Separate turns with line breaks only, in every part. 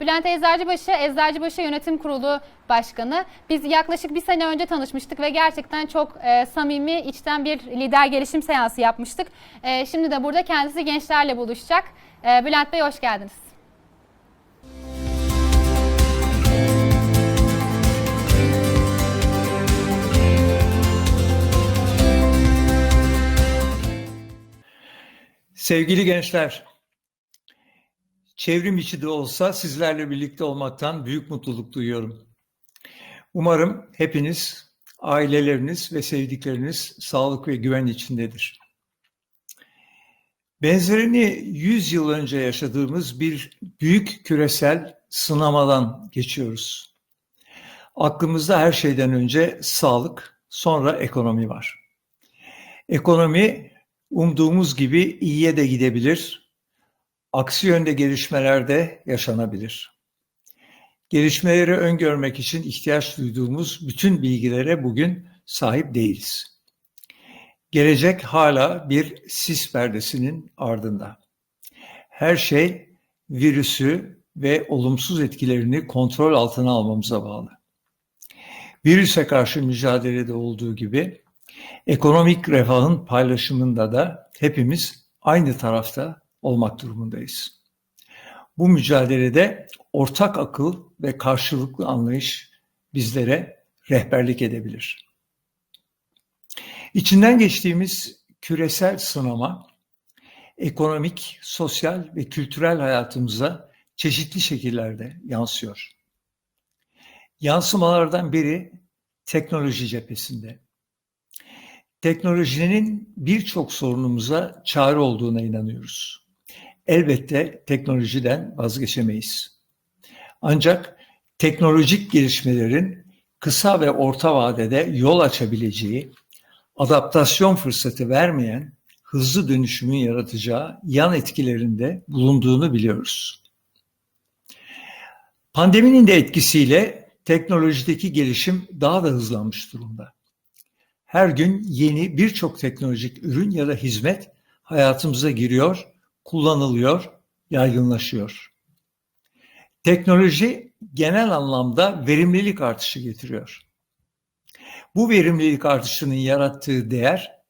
Bülent Eczacıbaşı, Eczacıbaşı Yönetim Kurulu Başkanı. Biz yaklaşık bir sene önce tanışmıştık ve gerçekten çok e, samimi, içten bir lider gelişim seansı yapmıştık. E, şimdi de burada kendisi gençlerle buluşacak. E, Bülent Bey hoş geldiniz.
Sevgili gençler, çevrim içi de olsa sizlerle birlikte olmaktan büyük mutluluk duyuyorum. Umarım hepiniz, aileleriniz ve sevdikleriniz sağlık ve güven içindedir. Benzerini 100 yıl önce yaşadığımız bir büyük küresel sınamadan geçiyoruz. Aklımızda her şeyden önce sağlık, sonra ekonomi var. Ekonomi umduğumuz gibi iyiye de gidebilir, aksi yönde gelişmeler de yaşanabilir. Gelişmeleri öngörmek için ihtiyaç duyduğumuz bütün bilgilere bugün sahip değiliz. Gelecek hala bir sis perdesinin ardında. Her şey virüsü ve olumsuz etkilerini kontrol altına almamıza bağlı. Virüse karşı mücadelede olduğu gibi ekonomik refahın paylaşımında da hepimiz aynı tarafta olmak durumundayız. Bu mücadelede ortak akıl ve karşılıklı anlayış bizlere rehberlik edebilir. İçinden geçtiğimiz küresel sınama ekonomik, sosyal ve kültürel hayatımıza çeşitli şekillerde yansıyor. Yansımalardan biri teknoloji cephesinde. Teknolojinin birçok sorunumuza çare olduğuna inanıyoruz. Elbette teknolojiden vazgeçemeyiz. Ancak teknolojik gelişmelerin kısa ve orta vadede yol açabileceği, adaptasyon fırsatı vermeyen hızlı dönüşümün yaratacağı yan etkilerinde bulunduğunu biliyoruz. Pandeminin de etkisiyle teknolojideki gelişim daha da hızlanmış durumda. Her gün yeni birçok teknolojik ürün ya da hizmet hayatımıza giriyor, kullanılıyor, yaygınlaşıyor. Teknoloji genel anlamda verimlilik artışı getiriyor. Bu verimlilik artışının yarattığı değer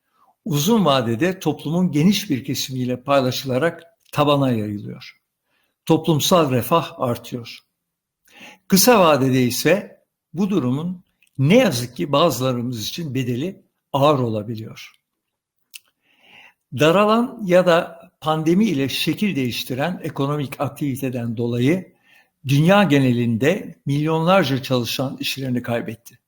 uzun vadede toplumun geniş bir kesimiyle paylaşılarak tabana yayılıyor. Toplumsal refah artıyor. Kısa vadede ise bu durumun ne yazık ki bazılarımız için bedeli ağır olabiliyor. Daralan ya da pandemi ile şekil değiştiren ekonomik aktiviteden dolayı dünya genelinde milyonlarca çalışan işlerini kaybetti.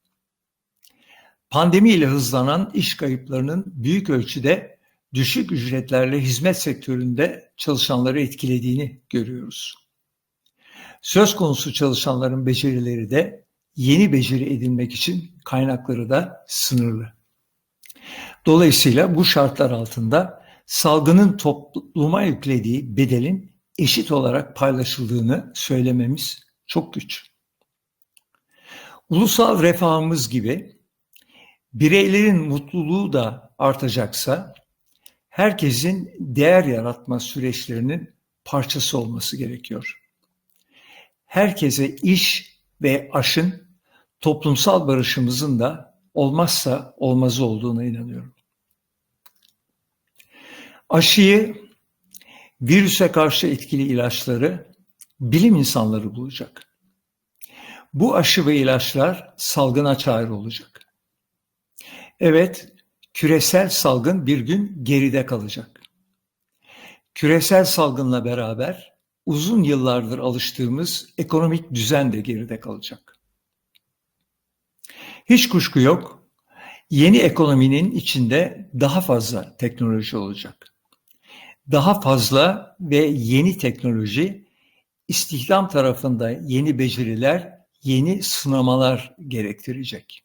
Pandemi ile hızlanan iş kayıplarının büyük ölçüde düşük ücretlerle hizmet sektöründe çalışanları etkilediğini görüyoruz. Söz konusu çalışanların becerileri de yeni beceri edinmek için kaynakları da sınırlı. Dolayısıyla bu şartlar altında salgının topluma yüklediği bedelin eşit olarak paylaşıldığını söylememiz çok güç. Ulusal refahımız gibi bireylerin mutluluğu da artacaksa herkesin değer yaratma süreçlerinin parçası olması gerekiyor. Herkese iş ve aşın toplumsal barışımızın da olmazsa olmazı olduğuna inanıyorum. Aşıyı, virüse karşı etkili ilaçları bilim insanları bulacak. Bu aşı ve ilaçlar salgına çare olacak. Evet, küresel salgın bir gün geride kalacak. Küresel salgınla beraber uzun yıllardır alıştığımız ekonomik düzen de geride kalacak. Hiç kuşku yok, yeni ekonominin içinde daha fazla teknoloji olacak. Daha fazla ve yeni teknoloji, istihdam tarafında yeni beceriler, yeni sınamalar gerektirecek.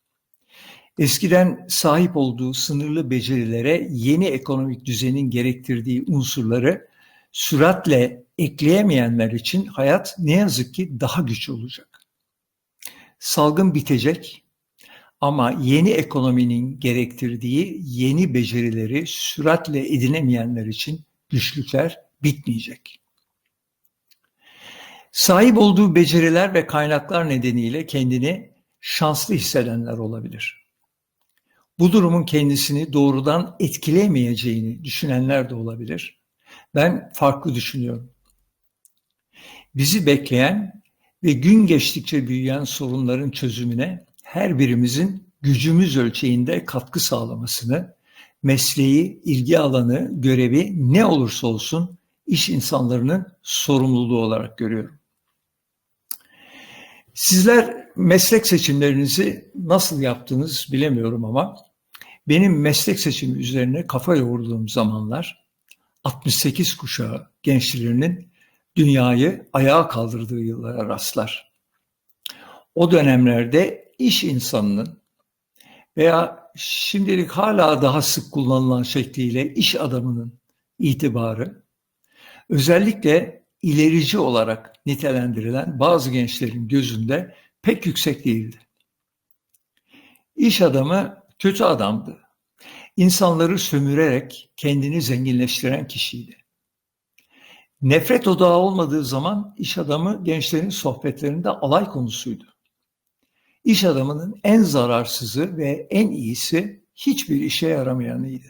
Eskiden sahip olduğu sınırlı becerilere yeni ekonomik düzenin gerektirdiği unsurları süratle ekleyemeyenler için hayat ne yazık ki daha güç olacak. Salgın bitecek ama yeni ekonominin gerektirdiği yeni becerileri süratle edinemeyenler için güçlükler bitmeyecek. Sahip olduğu beceriler ve kaynaklar nedeniyle kendini şanslı hissedenler olabilir. Bu durumun kendisini doğrudan etkileyemeyeceğini düşünenler de olabilir. Ben farklı düşünüyorum. Bizi bekleyen ve gün geçtikçe büyüyen sorunların çözümüne her birimizin gücümüz ölçeğinde katkı sağlamasını, mesleği, ilgi alanı, görevi ne olursa olsun iş insanlarının sorumluluğu olarak görüyorum. Sizler meslek seçimlerinizi nasıl yaptınız bilemiyorum ama benim meslek seçimi üzerine kafa yoğurduğum zamanlar 68 kuşağı gençlerinin dünyayı ayağa kaldırdığı yıllara rastlar. O dönemlerde iş insanının veya şimdilik hala daha sık kullanılan şekliyle iş adamının itibarı özellikle ilerici olarak nitelendirilen bazı gençlerin gözünde pek yüksek değildi. İş adamı kötü adamdı. İnsanları sömürerek kendini zenginleştiren kişiydi. Nefret odağı olmadığı zaman iş adamı gençlerin sohbetlerinde alay konusuydu. İş adamının en zararsızı ve en iyisi hiçbir işe yaramayanıydı.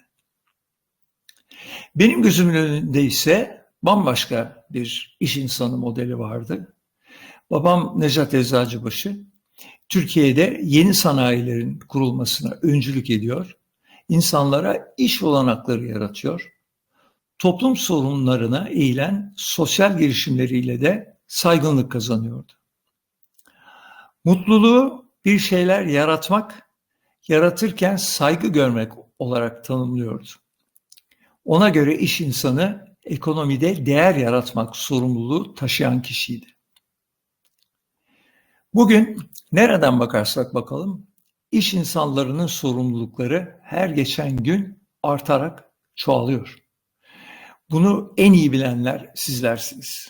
Benim gözümün önünde ise bambaşka bir iş insanı modeli vardı. Babam Necat Eczacıbaşı, Türkiye'de yeni sanayilerin kurulmasına öncülük ediyor, insanlara iş olanakları yaratıyor, toplum sorunlarına eğilen sosyal girişimleriyle de saygınlık kazanıyordu. Mutluluğu bir şeyler yaratmak, yaratırken saygı görmek olarak tanımlıyordu. Ona göre iş insanı ekonomide değer yaratmak sorumluluğu taşıyan kişiydi. Bugün nereden bakarsak bakalım iş insanlarının sorumlulukları her geçen gün artarak çoğalıyor. Bunu en iyi bilenler sizlersiniz.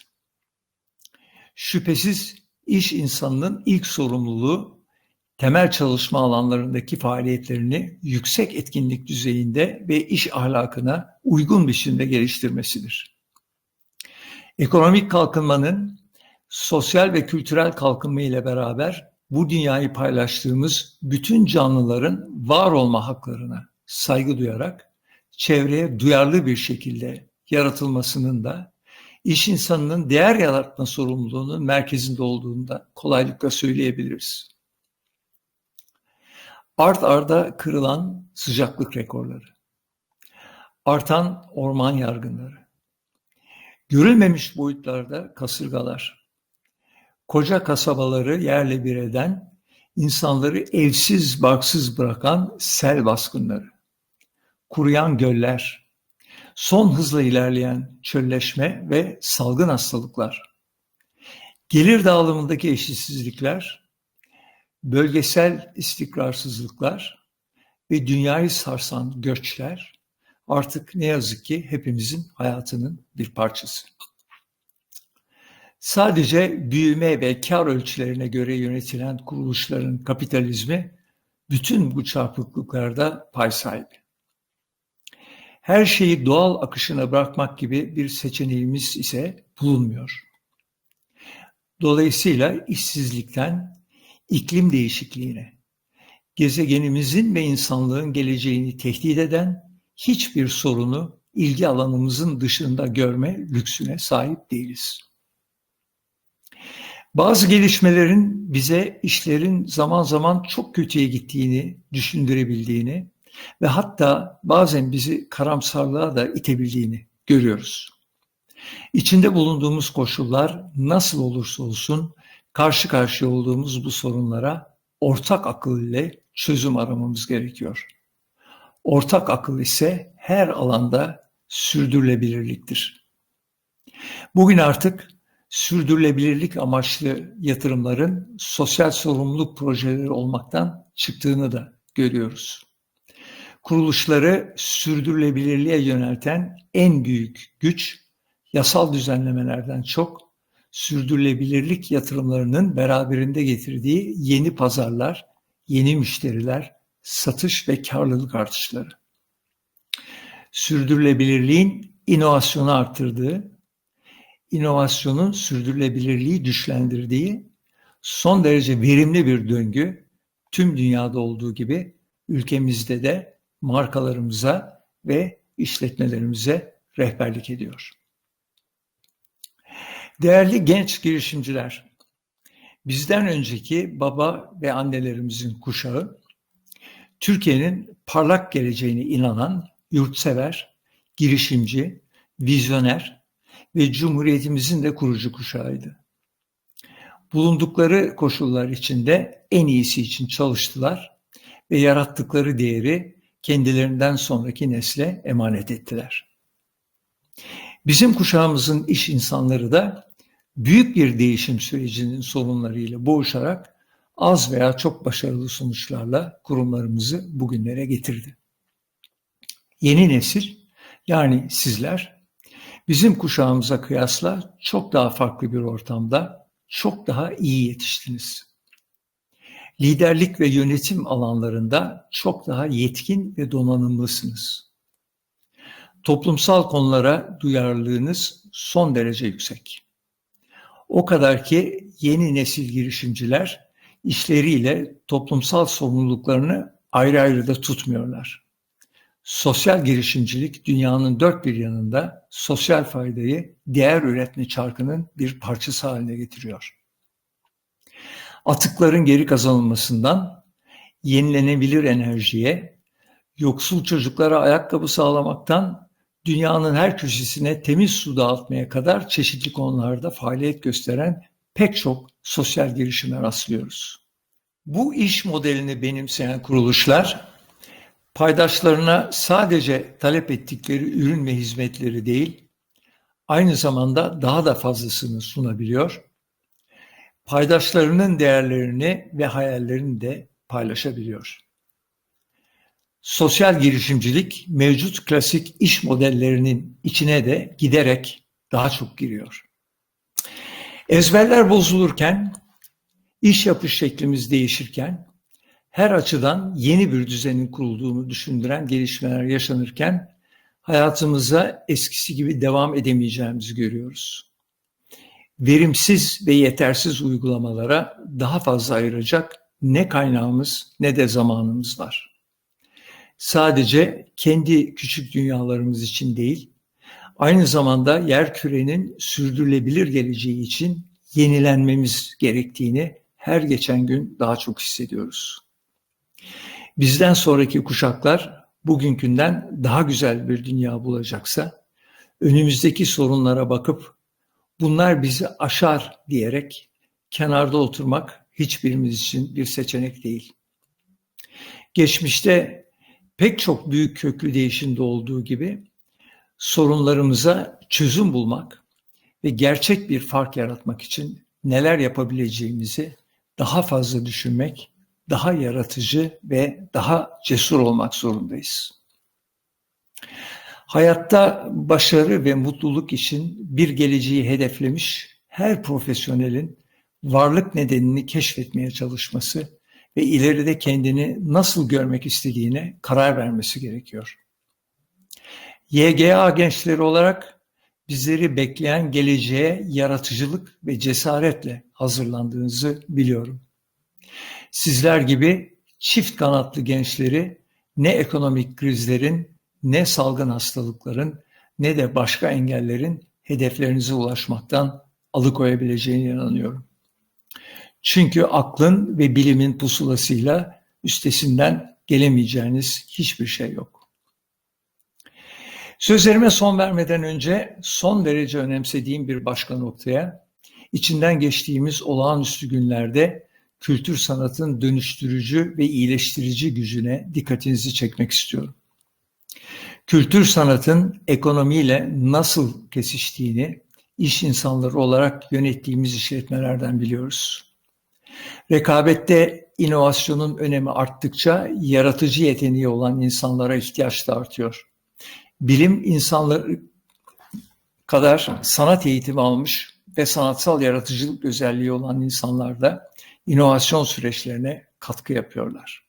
Şüphesiz iş insanının ilk sorumluluğu temel çalışma alanlarındaki faaliyetlerini yüksek etkinlik düzeyinde ve iş ahlakına uygun biçimde geliştirmesidir. Ekonomik kalkınmanın sosyal ve kültürel kalkınma ile beraber bu dünyayı paylaştığımız bütün canlıların var olma haklarına saygı duyarak çevreye duyarlı bir şekilde yaratılmasının da iş insanının değer yaratma sorumluluğunun merkezinde olduğunu da kolaylıkla söyleyebiliriz. Art arda kırılan sıcaklık rekorları, artan orman yargınları, görülmemiş boyutlarda kasırgalar, koca kasabaları yerle bir eden, insanları evsiz barksız bırakan sel baskınları, kuruyan göller, son hızla ilerleyen çölleşme ve salgın hastalıklar, gelir dağılımındaki eşitsizlikler, bölgesel istikrarsızlıklar ve dünyayı sarsan göçler artık ne yazık ki hepimizin hayatının bir parçası. Sadece büyüme ve kar ölçülerine göre yönetilen kuruluşların kapitalizmi bütün bu çarpıklıklarda pay sahibi. Her şeyi doğal akışına bırakmak gibi bir seçeneğimiz ise bulunmuyor. Dolayısıyla işsizlikten iklim değişikliğine, gezegenimizin ve insanlığın geleceğini tehdit eden hiçbir sorunu ilgi alanımızın dışında görme lüksüne sahip değiliz. Bazı gelişmelerin bize işlerin zaman zaman çok kötüye gittiğini düşündürebildiğini ve hatta bazen bizi karamsarlığa da itebildiğini görüyoruz. İçinde bulunduğumuz koşullar nasıl olursa olsun karşı karşıya olduğumuz bu sorunlara ortak akıl ile çözüm aramamız gerekiyor. Ortak akıl ise her alanda sürdürülebilirliktir. Bugün artık sürdürülebilirlik amaçlı yatırımların sosyal sorumluluk projeleri olmaktan çıktığını da görüyoruz. Kuruluşları sürdürülebilirliğe yönelten en büyük güç yasal düzenlemelerden çok sürdürülebilirlik yatırımlarının beraberinde getirdiği yeni pazarlar, yeni müşteriler, satış ve karlılık artışları. Sürdürülebilirliğin inovasyonu arttırdığı, inovasyonun sürdürülebilirliği güçlendirdiği son derece verimli bir döngü tüm dünyada olduğu gibi ülkemizde de markalarımıza ve işletmelerimize rehberlik ediyor. Değerli genç girişimciler, bizden önceki baba ve annelerimizin kuşağı, Türkiye'nin parlak geleceğine inanan, yurtsever, girişimci, vizyoner ve Cumhuriyetimizin de kurucu kuşağıydı. Bulundukları koşullar içinde en iyisi için çalıştılar ve yarattıkları değeri kendilerinden sonraki nesle emanet ettiler. Bizim kuşağımızın iş insanları da büyük bir değişim sürecinin sorunlarıyla boğuşarak az veya çok başarılı sonuçlarla kurumlarımızı bugünlere getirdi. Yeni nesil yani sizler bizim kuşağımıza kıyasla çok daha farklı bir ortamda çok daha iyi yetiştiniz. Liderlik ve yönetim alanlarında çok daha yetkin ve donanımlısınız. Toplumsal konulara duyarlılığınız son derece yüksek. O kadar ki yeni nesil girişimciler işleriyle toplumsal sorumluluklarını ayrı ayrı da tutmuyorlar. Sosyal girişimcilik dünyanın dört bir yanında sosyal faydayı değer üretme çarkının bir parçası haline getiriyor. Atıkların geri kazanılmasından yenilenebilir enerjiye, yoksul çocuklara ayakkabı sağlamaktan dünyanın her köşesine temiz su dağıtmaya kadar çeşitli konularda faaliyet gösteren pek çok sosyal girişime rastlıyoruz. Bu iş modelini benimseyen kuruluşlar paydaşlarına sadece talep ettikleri ürün ve hizmetleri değil, aynı zamanda daha da fazlasını sunabiliyor. Paydaşlarının değerlerini ve hayallerini de paylaşabiliyor. Sosyal girişimcilik mevcut klasik iş modellerinin içine de giderek daha çok giriyor. Ezberler bozulurken, iş yapış şeklimiz değişirken, her açıdan yeni bir düzenin kurulduğunu düşündüren gelişmeler yaşanırken hayatımıza eskisi gibi devam edemeyeceğimizi görüyoruz. Verimsiz ve yetersiz uygulamalara daha fazla ayıracak ne kaynağımız ne de zamanımız var. Sadece kendi küçük dünyalarımız için değil, aynı zamanda yer kürenin sürdürülebilir geleceği için yenilenmemiz gerektiğini her geçen gün daha çok hissediyoruz. Bizden sonraki kuşaklar bugünkünden daha güzel bir dünya bulacaksa önümüzdeki sorunlara bakıp bunlar bizi aşar diyerek kenarda oturmak hiçbirimiz için bir seçenek değil. Geçmişte pek çok büyük köklü değişimde olduğu gibi sorunlarımıza çözüm bulmak ve gerçek bir fark yaratmak için neler yapabileceğimizi daha fazla düşünmek, daha yaratıcı ve daha cesur olmak zorundayız. Hayatta başarı ve mutluluk için bir geleceği hedeflemiş her profesyonelin varlık nedenini keşfetmeye çalışması ve ileride kendini nasıl görmek istediğine karar vermesi gerekiyor. YGA gençleri olarak bizleri bekleyen geleceğe yaratıcılık ve cesaretle hazırlandığınızı biliyorum. Sizler gibi çift kanatlı gençleri ne ekonomik krizlerin, ne salgın hastalıkların, ne de başka engellerin hedeflerinize ulaşmaktan alıkoyabileceğine inanıyorum. Çünkü aklın ve bilimin pusulasıyla üstesinden gelemeyeceğiniz hiçbir şey yok. Sözlerime son vermeden önce son derece önemsediğim bir başka noktaya, içinden geçtiğimiz olağanüstü günlerde kültür sanatın dönüştürücü ve iyileştirici gücüne dikkatinizi çekmek istiyorum. Kültür sanatın ekonomiyle nasıl kesiştiğini iş insanları olarak yönettiğimiz işletmelerden biliyoruz. Rekabette inovasyonun önemi arttıkça yaratıcı yeteneği olan insanlara ihtiyaç da artıyor. Bilim insanları kadar sanat eğitimi almış ve sanatsal yaratıcılık özelliği olan insanlar da inovasyon süreçlerine katkı yapıyorlar.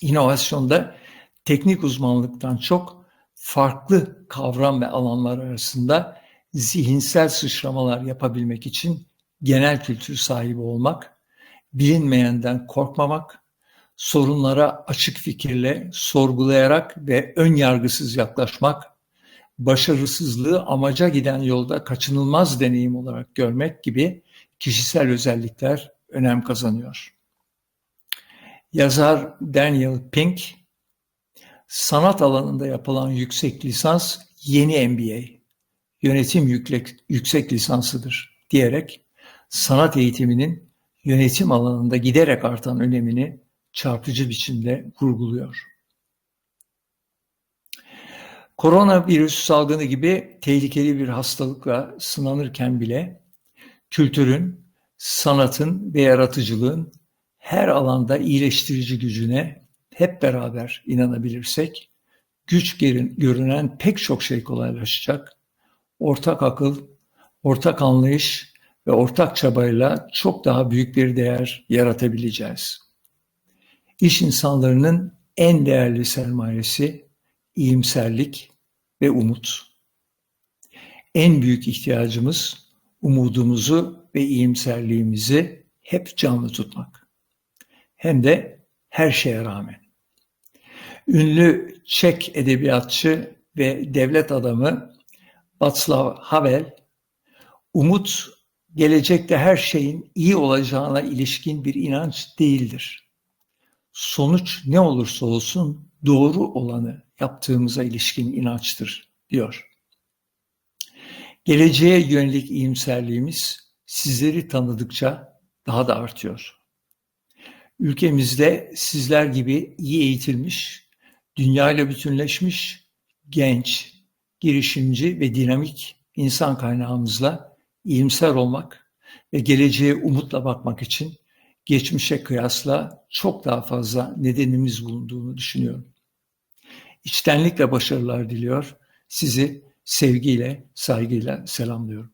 İnovasyonda teknik uzmanlıktan çok farklı kavram ve alanlar arasında zihinsel sıçramalar yapabilmek için genel kültür sahibi olmak, bilinmeyenden korkmamak, sorunlara açık fikirle sorgulayarak ve ön yargısız yaklaşmak, başarısızlığı amaca giden yolda kaçınılmaz deneyim olarak görmek gibi kişisel özellikler önem kazanıyor. Yazar Daniel Pink, sanat alanında yapılan yüksek lisans yeni MBA, yönetim yüklek, yüksek lisansıdır diyerek sanat eğitiminin yönetim alanında giderek artan önemini çarpıcı biçimde vurguluyor. Koronavirüs salgını gibi tehlikeli bir hastalıkla sınanırken bile kültürün, sanatın ve yaratıcılığın her alanda iyileştirici gücüne hep beraber inanabilirsek, güç görünen pek çok şey kolaylaşacak. Ortak akıl, ortak anlayış ve ortak çabayla çok daha büyük bir değer yaratabileceğiz. İş insanlarının en değerli sermayesi iyimserlik ve umut. En büyük ihtiyacımız umudumuzu ve iyimserliğimizi hep canlı tutmak. Hem de her şeye rağmen. Ünlü Çek edebiyatçı ve devlet adamı Václav Havel, umut gelecekte her şeyin iyi olacağına ilişkin bir inanç değildir. Sonuç ne olursa olsun doğru olanı yaptığımıza ilişkin inançtır diyor. Geleceğe yönelik iyimserliğimiz sizleri tanıdıkça daha da artıyor. Ülkemizde sizler gibi iyi eğitilmiş, dünyayla bütünleşmiş, genç, girişimci ve dinamik insan kaynağımızla iyimser olmak ve geleceğe umutla bakmak için geçmişe kıyasla çok daha fazla nedenimiz bulunduğunu düşünüyorum. İçtenlikle başarılar diliyor. Sizi sevgiyle, saygıyla selamlıyorum.